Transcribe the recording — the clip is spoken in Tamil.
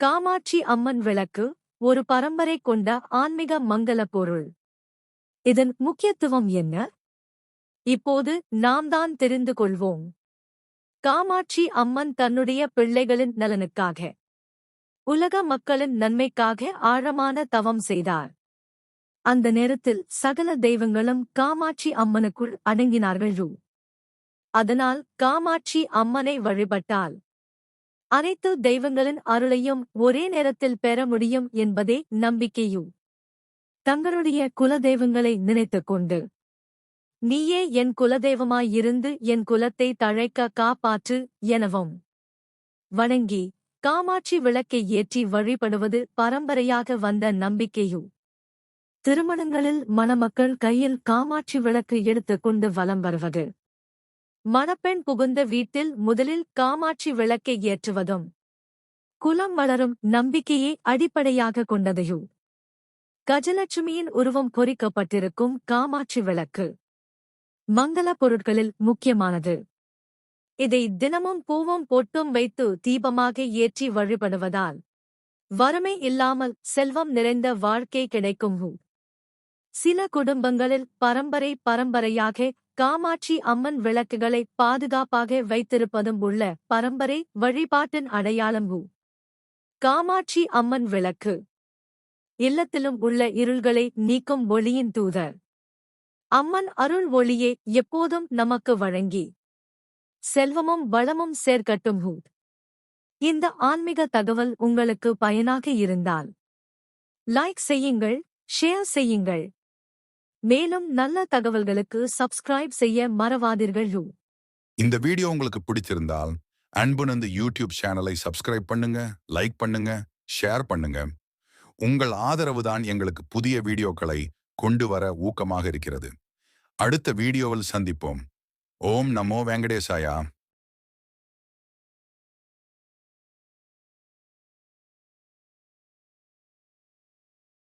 காமாட்சி அம்மன் விளக்கு ஒரு பரம்பரை கொண்ட ஆன்மீக மங்கள பொருள். இதன் முக்கியத்துவம் என்ன? இப்போது நாம் தான் தெரிந்து கொள்வோம். காமாட்சி அம்மன் தன்னுடைய பிள்ளைகளின் நலனுக்காக உலக மக்களின் நன்மைக்காக ஆழமான தவம் செய்தார். அந்த நேரத்தில் சகல தெய்வங்களும் காமாட்சி அம்மனுக்குள் அடங்கினார்கள் ரூ. அதனால் காமாட்சி அம்மனை வழிபட்டால் அனைத்து தெய்வங்களின் அருளையும் ஒரே நேரத்தில் பெற முடியும் என்பதே நம்பிக்கையு. தங்களுடைய குலதெய்வங்களை நினைத்துக் கொண்டு நீயே என் குலதெய்வமாயிருந்து என் குலத்தை தழைக்க காப்பாற்று எனவும் வணங்கி காமாட்சி விளக்கை ஏற்றி வழிபடுவது பரம்பரையாக வந்த நம்பிக்கையு. திருமணங்களில் மணமக்கள் கையில் காமாட்சி விளக்கு எடுத்துக் கொண்டு வலம் வருவது மணப்பெண் புகுந்த வீட்டில் முதலில் காமாட்சி விளக்கை ஏற்றுவதும் குலம் வளரும் நம்பிக்கையை அடிப்படையாக கொண்டதையு. கஜலட்சுமியின் உருவம் பொறிக்கப்பட்டிருக்கும் காமாட்சி விளக்கு மங்கள பொருட்களில் முக்கியமானது. இதை தினமும் பூவும் பொட்டும் வைத்து தீபமாக ஏற்றி வழிபடுவதால் வறுமை இல்லாமல் செல்வம் நிறைந்த வாழ்க்கை கிடைக்கும் சில குடும்பங்களில் பரம்பரை பரம்பரையாக காமாட்சி அம்மன் விளக்குகளை பாதுகாப்பாக வைத்திருப்பதும் உள்ள பரம்பரை வழிபாட்டின் அடையாளம் காமாட்சி அம்மன் விளக்கு. இல்லத்திலும் உள்ள இருள்களை நீக்கும் ஒளியின் தூதர். அம்மன் அருள் ஒளியே எப்போதும் நமக்கு வழங்கி. செல்வமும் வளமும் சேர்க்கட்டும் ஹூ இந்த ஆன்மீக தகவல் உங்களுக்கு பயனாக இருந்தால். லைக் செய்யுங்கள் ஷேர் செய்யுங்கள். மேலும் நல்ல தகவல்களுக்கு சப்ஸ்கிரைப் செய்ய மறவாதீர்கள் இந்த வீடியோ உங்களுக்கு பிடிச்சிருந்தால் அன்புனந்து யூடியூப் சேனலை சப்ஸ்கிரைப் பண்ணுங்க லைக் பண்ணுங்க ஷேர் பண்ணுங்க. உங்கள் ஆதரவு தான் எங்களுக்கு புதிய வீடியோக்களை கொண்டு வர ஊக்கமாக இருக்கிறது. அடுத்த வீடியோவில் சந்திப்போம். ஓம் நமோ வெங்கடேசாயா.